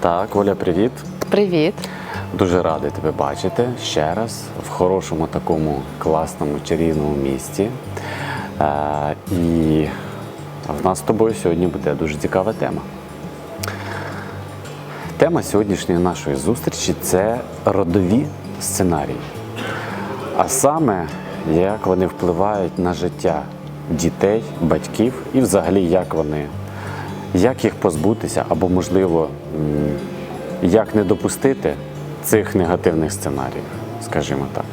Так, Оля, привіт. Привіт. Дуже радий тебе бачити ще раз в хорошому такому класному чарівному місті. Е, і в нас з тобою сьогодні буде дуже цікава тема. Тема сьогоднішньої нашої зустрічі це родові сценарії. А саме, як вони впливають на життя дітей, батьків і взагалі як вони, як їх позбутися, або, можливо, як не допустити цих негативних сценаріїв, скажімо так.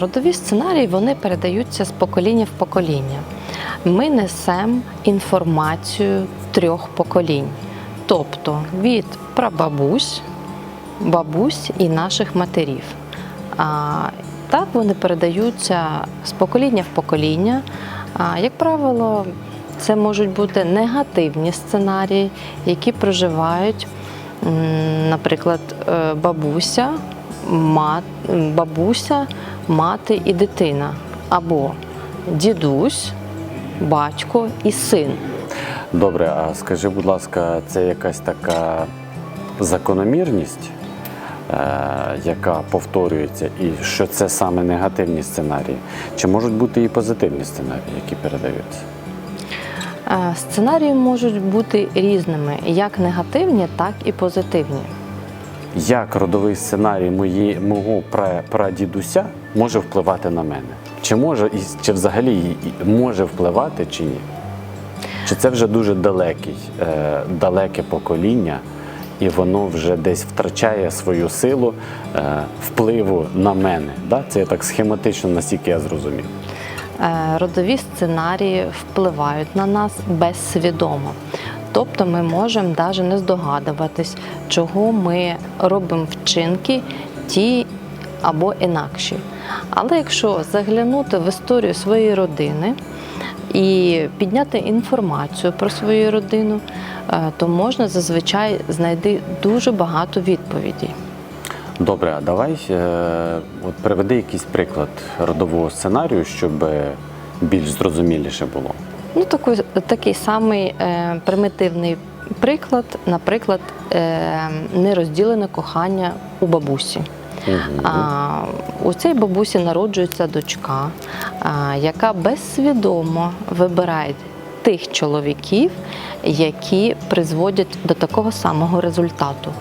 Родові сценарії вони передаються з покоління в покоління. Ми несемо інформацію трьох поколінь, тобто від прабабусь, бабусь і наших матерів. А, так вони передаються з покоління в покоління. Як правило, це можуть бути негативні сценарії, які проживають, наприклад, е, бабуся, мат, бабуся, мати і дитина, або дідусь, батько і син. Добре, а скажи, будь ласка, це якась така закономірність, е, яка повторюється, і що це саме негативні сценарії? Чи можуть бути і позитивні сценарії, які передаються? Е, Сценарії можуть бути різними, як негативні, так і позитивні. Як родовий сценарій мої, мого прадідуся може впливати на мене? Чи може чи взагалі може впливати, чи ні? Чи це вже дуже далекий, е, далеке покоління, і воно вже десь втрачає свою силу е, впливу на мене? Да? Це я так схематично, наскільки я зрозумів. Е, Родові сценарії впливають на нас безсвідомо. Тобто ми можемо навіть не здогадуватись, чого ми робимо вчинки ті або інакші. Але якщо заглянути в історію своєї родини і підняти інформацію про свою родину, е, то можна зазвичай знайти дуже багато відповідей. Добре, а давай е, от приведи якийсь приклад родового сценарію, щоб е, більш зрозуміліше було. Ну, такий, такий самий е, примітивний приклад, наприклад, е, нерозділене кохання у бабусі. А, у цій бабусі народжується дочка, а, яка безсвідомо вибирає тих чоловіків, які призводять до такого самого результату.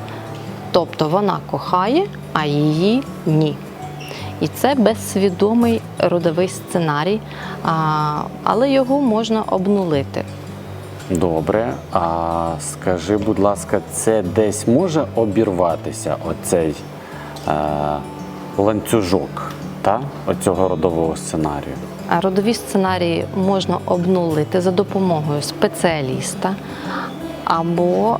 Тобто вона кохає, а її ні. І це безсвідомий родовий сценарій, але його можна обнулити. Добре, а скажи, будь ласка, це десь може обірватися оцей е, ланцюжок та, оцього родового сценарію? Родові сценарії можна обнулити за допомогою спеціаліста, або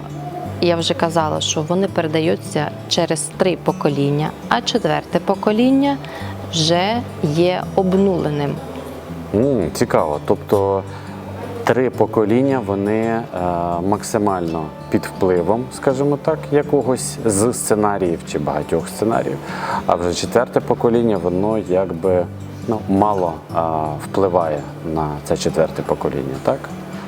я вже казала, що вони передаються через три покоління, а четверте покоління вже є обнуленим. М, цікаво. Тобто три покоління вони е, максимально під впливом, скажімо так, якогось з сценаріїв чи багатьох сценаріїв. А вже четверте покоління, воно якби ну, мало е, впливає на це четверте покоління, так?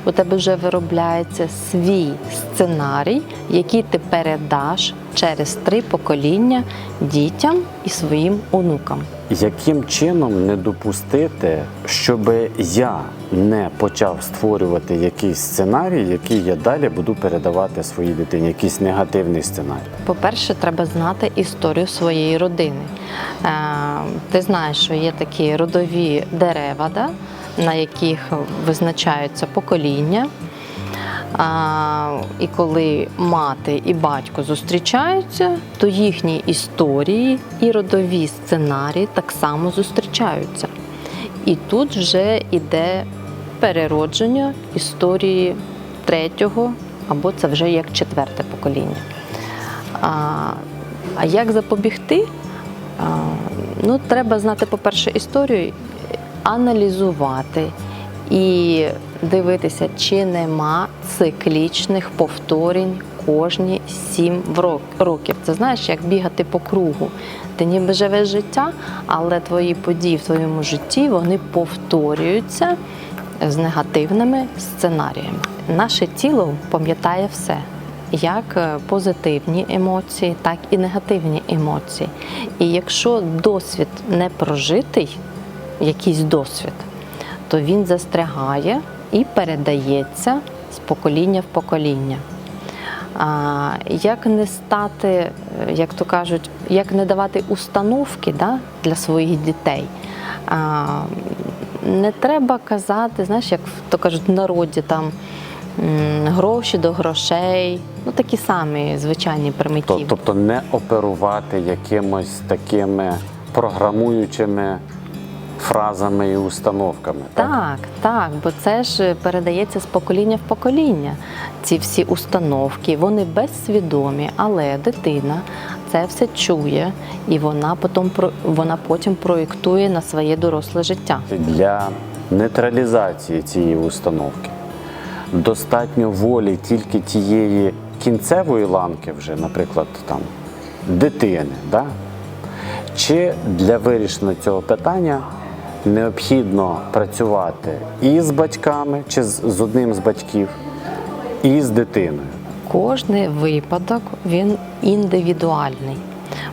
У тебе вже виробляється свій сценарій, який ти передаш через три покоління дітям і своїм онукам. Яким чином не допустити, щоб я не почав створювати якийсь сценарій, який я далі буду передавати своїй дитині, якийсь негативний сценарій? По-перше, треба знати історію своєї родини. Е, Ти знаєш, що є такі родові дерева, да, на яких визначаються покоління. А, і коли мати і батько зустрічаються, то їхні історії і родові сценарії так само зустрічаються. І тут вже йде переродження історії третього, або це вже як четверте покоління. А, а як запобігти? А, ну, треба знати, по-перше, історію, аналізувати і дивитися, чи нема циклічних повторень кожні сім років. Це знаєш, як бігати по кругу. Ти ніби живеш життя, але твої події в твоєму житті вони повторюються з негативними сценаріями. Наше тіло пам'ятає все. як е, позитивні емоції, так і негативні емоції. І якщо досвід не прожитий, якийсь досвід, то він застрягає і передається з покоління в покоління. Як не стати, е, як то кажуть, як не давати установки да, для своїх дітей. Не треба казати, знаєш, як то кажуть в народі там гроші до грошей, ну такі самі звичайні примітивні. Тобто не оперувати якимось такими програмуючими фразами і установками. Так, так, бо це ж передається з покоління в покоління. Ці всі установки, вони безсвідомі, але дитина це все чує і вона потім вона потім проєктує на своє доросле життя. Для нейтралізації цієї установки достатньо волі тільки тієї кінцевої ланки, вже, наприклад, там, дитини. Да? Чи для вирішення цього питання необхідно працювати і з батьками, чи з, одним з батьків, і з дитиною? Кожний випадок він індивідуальний.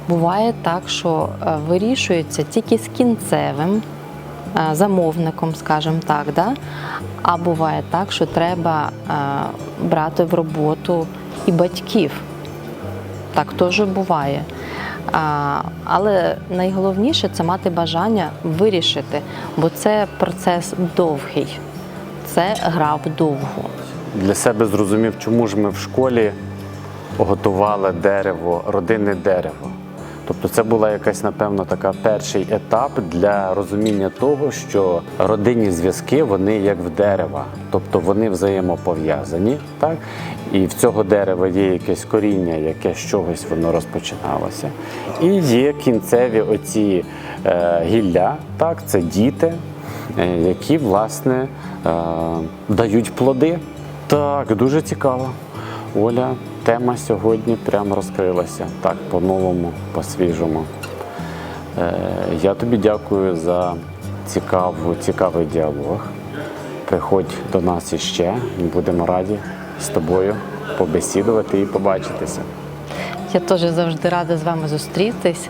Буває так, що е, вирішується тільки з кінцевим е, замовником, скажімо так, да? а буває так, що треба е, брати в роботу і батьків. Так теж буває. Але найголовніше це мати бажання вирішити, бо це процес довгий, це гра вдовгу. Для себе зрозумів, чому ж ми в школі готували дерево, родинне дерево. Тобто це була якась, напевно, така перший етап для розуміння того, що родинні зв'язки вони як в дерева, тобто вони взаємопов'язані, так? І в цього дерева є якесь коріння, яке з чогось воно розпочиналося. І є кінцеві оці е, гілля, так, це діти, е, які власне е, дають плоди. Так, дуже цікаво. Оля, тема сьогодні прямо розкрилася. Так, по-новому, по-свіжому. Е, я тобі дякую за цікаву, цікавий діалог. Приходь до нас іще, і будемо раді з тобою побесідувати і побачитися. Я теж завжди рада з вами зустрітись.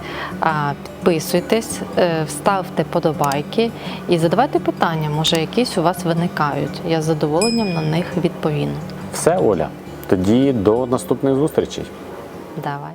Підписуйтесь, е, ставте подобайки і задавайте питання, може якісь у вас виникають. Я з задоволенням на них відповім. Все, Оля. Тоді до наступних зустрічей. Давай.